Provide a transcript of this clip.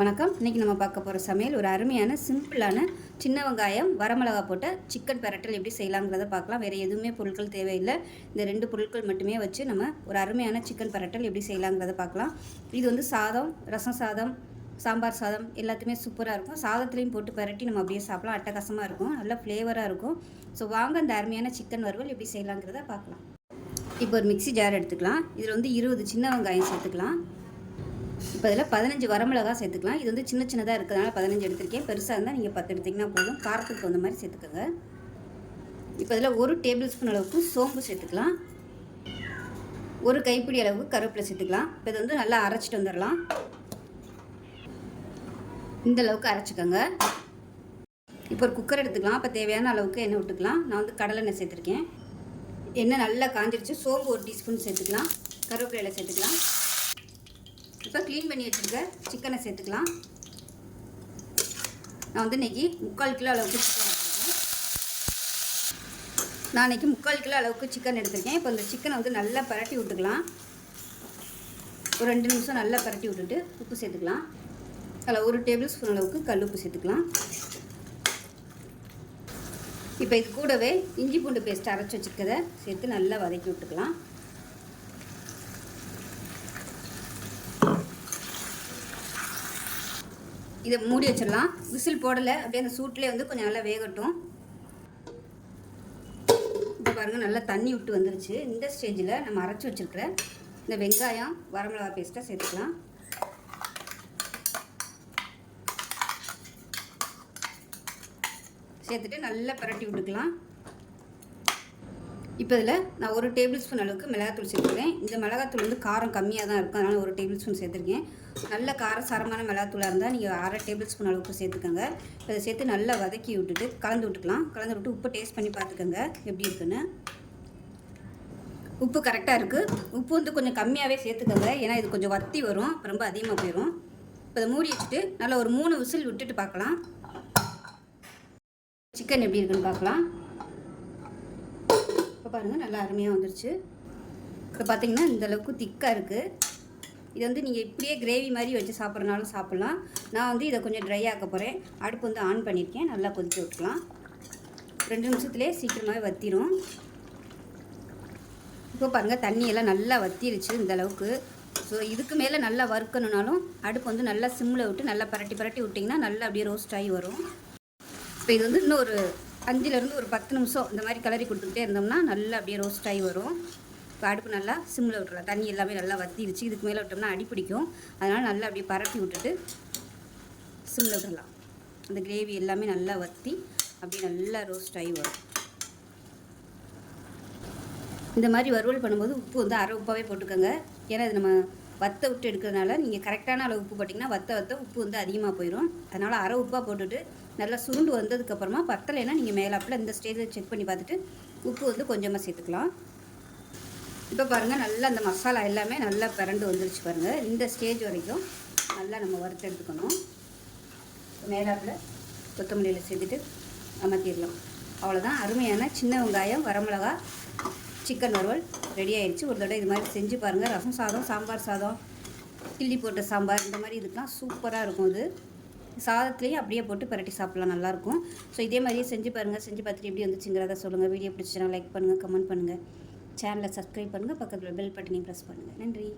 வணக்கம். இன்றைக்கி நம்ம பார்க்க போகிற சமையல் ஒரு அருமையான சிம்பிளான சின்ன வெங்காயம் வரமிளகா போட்ட சிக்கன் பரட்டல் எப்படி செய்யலாங்கிறத பார்க்கலாம். வேறு எதுவுமே பொருட்கள் தேவையில்லை. இந்த ரெண்டு பொருட்கள் மட்டுமே வச்சு நம்ம ஒரு அருமையான சிக்கன் பரட்டல் எப்படி செய்யலாங்கிறத பார்க்கலாம். இது வந்து சாதம் ரசம் சாதம் சாம்பார் சாதம் எல்லாத்தையுமே சூப்பராக இருக்கும். சாதத்துலேயும் போட்டு பரட்டி நம்ம அப்படியே சாப்பிடலாம். அட்டகாசமாக இருக்கும். நல்லா ஃப்ளேவராக இருக்கும். ஸோ வாங்க அந்த அருமையான சிக்கன் வறுவல் எப்படி செய்யலாங்கிறத பார்க்கலாம். இப்போ ஒரு மிக்ஸி ஜார் எடுத்துக்கலாம். இதில் வந்து இருபது சின்ன வெங்காயம் சேர்த்துக்கலாம். இப்போ இதில் பதினஞ்சு வரமிளகா சேர்த்துக்கலாம். இது வந்து சின்ன சின்னதாக இருக்கிறதுனால பதினஞ்சு எடுத்திருக்கேன். பெருசாக இருந்தால் நீங்கள் பத்து எடுத்திங்கன்னா போதும். காரத்துக்கு தகுந்த மாதிரி சேர்த்துக்கோங்க. இப்போ இதில் ஒரு டேபிள் ஸ்பூன் அளவுக்கு சோம்பு சேர்த்துக்கலாம். ஒரு கைப்பிடி அளவுக்கு கருவேப்பிலை சேர்த்துக்கலாம். இப்போ இது வந்து நல்லா அரைச்சிட்டு வந்துடலாம். இந்த அளவுக்கு அரைச்சிக்கோங்க. இப்போ ஒரு குக்கர் எடுத்துக்கலாம். அப்போ தேவையான அளவுக்கு எண்ணெய் விட்டுக்கலாம். நான் வந்து கடலை எண்ணெய் சேர்த்துருக்கேன். எண்ணெய் நல்லா காஞ்சிருச்சு. சோம்பு ஒரு டீஸ்பூன் சேர்த்துக்கலாம். கருவேப்பிலையில் சேர்த்துக்கலாம். இப்போ க்ளீன் பண்ணி வச்சுருக்க சிக்கனை சேர்த்துக்கலாம். நான் வந்து இன்றைக்கி முக்கால் கிலோ அளவுக்கு சிக்கன் எடுத்துருக்கேன். நான் இன்றைக்கி முக்கால் கிலோ அளவுக்கு சிக்கன் எடுத்திருக்கேன். இப்போ இந்த சிக்கனை வந்து நல்லா பரட்டி விட்டுக்கலாம். ஒரு ரெண்டு நிமிஷம் நல்லா பரட்டி விட்டுட்டு உப்பு சேர்த்துக்கலாம். அதில் ஒரு டேபிள் ஸ்பூன் அளவுக்கு கல் உப்பு சேர்த்துக்கலாம். இப்போ இது கூடவே இஞ்சி பூண்டு பேஸ்ட் அரைச்சி வச்சுருக்கதை சேர்த்து நல்லா வதக்கி விட்டுக்கலாம். இதை மூடி வச்சிடலாம். விசில் போடலை. அப்படியே அந்த சூட்லேயே வந்து கொஞ்சம் நல்லா வேகட்டும். இப்போ பாருங்கள் நல்லா தண்ணி விட்டு வந்துருச்சு. இந்த ஸ்டேஜில் நம்ம அரைச்சி வச்சுருக்கிற இந்த வெங்காயம் வரமிளகா பேஸ்ட்டாக சேர்த்துக்கலாம். சேர்த்துட்டு நல்லா பரட்டி விட்டுக்கலாம். இப்போ இதில் நான் ஒரு டேபிள் ஸ்பூன் அளவுக்கு மிளகாத்தூள் சேர்த்துருக்கேன் இந்த மிளகாத்தூள் வந்து காரம் கம்மியாக தான் இருக்கும். அதனால் ஒரு டேபிள் ஸ்பூன் சேர்த்துருக்கேன். நல்ல காரம் சாரமான மிளகாத்தூளாக இருந்தால் நீங்கள் அரை டேபிள் ஸ்பூன் அளவுக்கு சேர்த்துக்கோங்க. இதை சேர்த்து நல்லா வதக்கி விட்டுட்டு கலந்து விட்டுக்கலாம். கலந்து விட்டு உப்பு டேஸ்ட் பண்ணி பார்த்துக்கோங்க. எப்படி இருக்குன்னு. உப்பு கரெக்டாக இருக்குது உப்பு வந்து கொஞ்சம் கம்மியாகவே சேர்த்துக்கோங்க. ஏன்னா இது கொஞ்சம் வத்தி வரும். ரொம்ப அதிகமாக போயிடும் இப்போ இதை மூடி வச்சுட்டு நல்லா ஒரு மூணு விசில் விட்டுட்டு பார்க்கலாம். சிக்கன் எப்படி இருக்குன்னு பார்க்கலாம். இப்போ பாருங்கள் நல்லா அருமையாக வந்துருச்சு. இப்போ பார்த்தீங்கன்னா இந்தளவுக்கு திக்காக இருக்குது இது வந்து நீங்கள் இப்படியே கிரேவி மாதிரி வச்சு சாப்பிட்றனாலும் சாப்பிட்லாம். நான் வந்து இதை கொஞ்சம் ட்ரை ஆக்க போகிறேன் அடுப்பு வந்து ஆன் பண்ணியிருக்கேன் நல்லா கொதிக்க விட்டுக்கலாம். ரெண்டு நிமிஷத்துலேயே சீக்கிரமாகவே வத்திரும். இப்போ பாருங்கள் தண்ணியெல்லாம் நல்லா வத்திருச்சு இந்த அளவுக்கு. ஸோ இதுக்கு மேலே நல்லா வறுக்கணுனாலும் அடுப்பு வந்து நல்லா சிம்மில் விட்டு நல்லா பரட்டி பரட்டி விட்டிங்கன்னா நல்லா அப்படியே ரோஸ்ட் ஆகி வரும். இப்போ இது வந்து இன்னும் ஒரு அஞ்சுலேருந்து ஒரு பத்து நிமிஷம் இந்த மாதிரி கலரி கொடுத்துக்கிட்டே இருந்தோம்னா நல்லா அப்படியே ரோஸ்ட் ஆகி வரும். இப்போ அடுப்பு நல்லா சிம்மில் விட்டுறலாம். தண்ணி எல்லாமே நல்லா வத்திடுச்சு. இதுக்கு மேலே விட்டோம்னா அடி பிடிக்கும். அதனால் நல்லா அப்படியே பரப்பி விட்டுட்டு சிம்மில் விட்டுடலாம் அந்த கிரேவி எல்லாமே நல்லா வற்றி அப்படியே நல்லா ரோஸ்ட் ஆகி வரும். இந்த மாதிரி வறுவல் பண்ணும்போது உப்பு வந்து அரை உப்பாகவே போட்டுக்கோங்க. ஏன்னா இது நம்ம வத்த விட்டு எடுக்கிறதுனால நீங்கள் கரெக்டான அளவு உப்பு போட்டிங்கன்னா வத்த வத்த உப்பு வந்து அதிகமாக போயிடும் அதனால் அரை உப்பாக போட்டுட்டு நல்லா சுருண்டு வந்ததுக்கப்புறமா பத்தலைன்னா நீங்கள் மேலாப்பில் இந்த ஸ்டேஜில் செக் பண்ணி பார்த்துட்டு உப்பு வந்து கொஞ்சமாக சேர்த்துக்கலாம். இப்போ பாருங்கள் நல்லா அந்த மசாலா எல்லாமே நல்லா பிறண்டு வந்துருச்சு பாருங்கள் இந்த ஸ்டேஜ் வரைக்கும் நல்லா நம்ம வறுத்து எடுத்துக்கணும். மேலாப்பில் கொத்தமல்லியில் சேர்த்துட்டு அமர்த்திடலாம். அவ்வளோதான் அருமையான சின்ன வெங்காயம் வரமிளகா சிக்கன் வறுவல் ரெடி ஆயிடுச்சு ஒரு தடவை இது மாதிரி செஞ்சு பாருங்கள் ரசம் சாதம் சாம்பார் சாதம் கிள்ளி போட்ட சாம்பார் இந்த மாதிரி இதுக்கெலாம் சூப்பராக இருக்கும் இது சாதத்துலேயும் அப்படியே போட்டு பரட்டி சாப்பிட்லாம் நல்லாயிருக்கும். ஸோ இதே மாதிரியே செஞ்சு பாருங்கள் செஞ்சு பார்த்துட்டு எப்படி வந்துச்சுங்கிறத சொல்லுங்கள் வீடியோ பிடிச்சினா லைக் பண்ணுங்கள் கமெண்ட் பண்ணுங்கள் சேனலை சப்ஸ்கிரைப் பண்ணுங்கள் பக்கத்தில் பெல் பட்டனையும் ப்ரெஸ் பண்ணுங்கள் நன்றி.